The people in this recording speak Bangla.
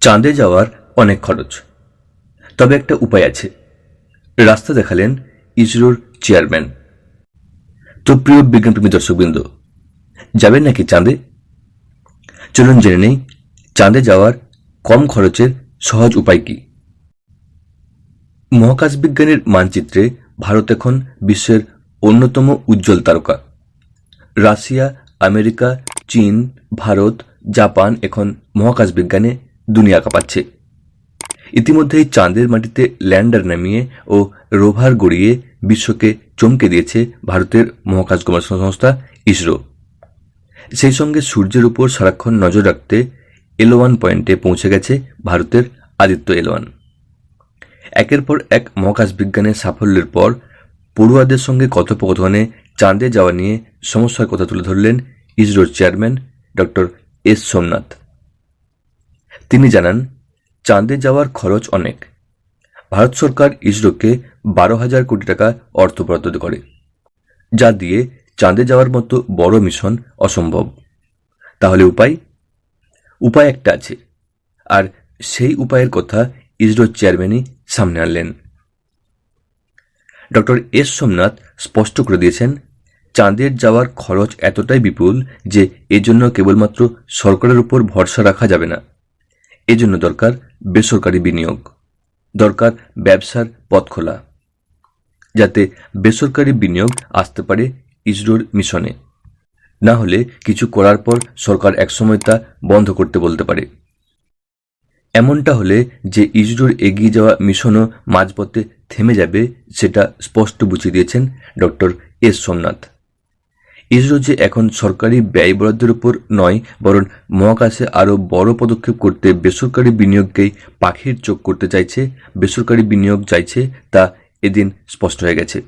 চাঁদে যাওয়ার অনেক খরচ। তবে একটা উপায় আছে। রাস্তা দেখালেন ইসরোর চেয়ারম্যান। তো প্রিয় বিজ্ঞানপ্রেমী দর্শকবৃন্দ, যাবেন নাকি চাঁদে? চলুন জেনে নেই, চাঁদে যাওয়ার কম খরচের সহজ উপায় কি? মহাকাশ বিজ্ঞানের মানচিত্রে ভারত এখন বিশ্বের অন্যতম উজ্জ্বল তারকা। রাশিয়া, আমেরিকা, চীন, ভারত, জাপান এখন মহাকাশ বিজ্ঞানে দুনিয়া কাঁপাচ্ছে। ইতিমধ্যেই চাঁদের মাটিতে ল্যান্ডার নামিয়ে ও রোভার গড়িয়ে বিশ্বকে চমকে দিয়েছে ভারতের মহাকাশ গবেষণা সংস্থা ইসরো। সেই সঙ্গে সূর্যের উপর সারাক্ষণ নজর রাখতে এলোয়ান পয়েন্টে পৌঁছে গেছে ভারতের আদিত্য এলোয়ান একের পর এক মহাকাশ বিজ্ঞানের সাফল্যের পর পড়ুয়াদের সঙ্গে কথোপকথনে চাঁদে যাওয়া নিয়ে সমস্যার কথা তুলে ধরলেন ইসরোর চেয়ারম্যান ডক্টর এস সোমনাথ। তিনি জানান, চাঁদে যাওয়ার খরচ অনেক। ভারত সরকার ইসরোকে বারো হাজার কোটি টাকা অর্থ বরাদ্দ করে, যা দিয়ে চাঁদে যাওয়ার মতো বড় মিশন অসম্ভব। তাহলে উপায়? উপায় একটা আছে, আর সেই উপায়ের কথা ইসরোর চেয়ারম্যানই সামনে আনলেন। Doctor S. সোমনাথ স্পষ্ট করে দিয়েছেন চাঁদের যাওয়ার খরচ এতটাই বিপুল যে এজন্য কেবলমাত্র সরকারের উপর ভরসা রাখা যাবে না। এজন্য দরকার বেসরকারি বিনিয়োগ, দরকার ব্যবসার পথ খোলা, যাতে বেসরকারি বিনিয়োগ আসতে পারে ইসরোর মিশনে। না হলে কিছু করার পর সরকার একসময় তা বন্ধ করতে বলতে পারে। এমনটা হলে যে ইসরোর এগিয়ে যাওয়া মিশনও মাঝপথে থেমে যাবে, সেটা স্পষ্ট বুঝিয়ে দিয়েছেন ডক্টর এস সোমনাথ। ইসরো যে এখন সরকারি ব্যয় বরাদ্দের উপর নয়, বরং মহাকাশে আরও বড় পদক্ষেপ করতে বেসরকারি বিনিয়োগকেই পাখির চোখ করতে চাইছে, বেসরকারি বিনিয়োগ চাইছে তা এদিন স্পষ্ট হয়ে গেছে।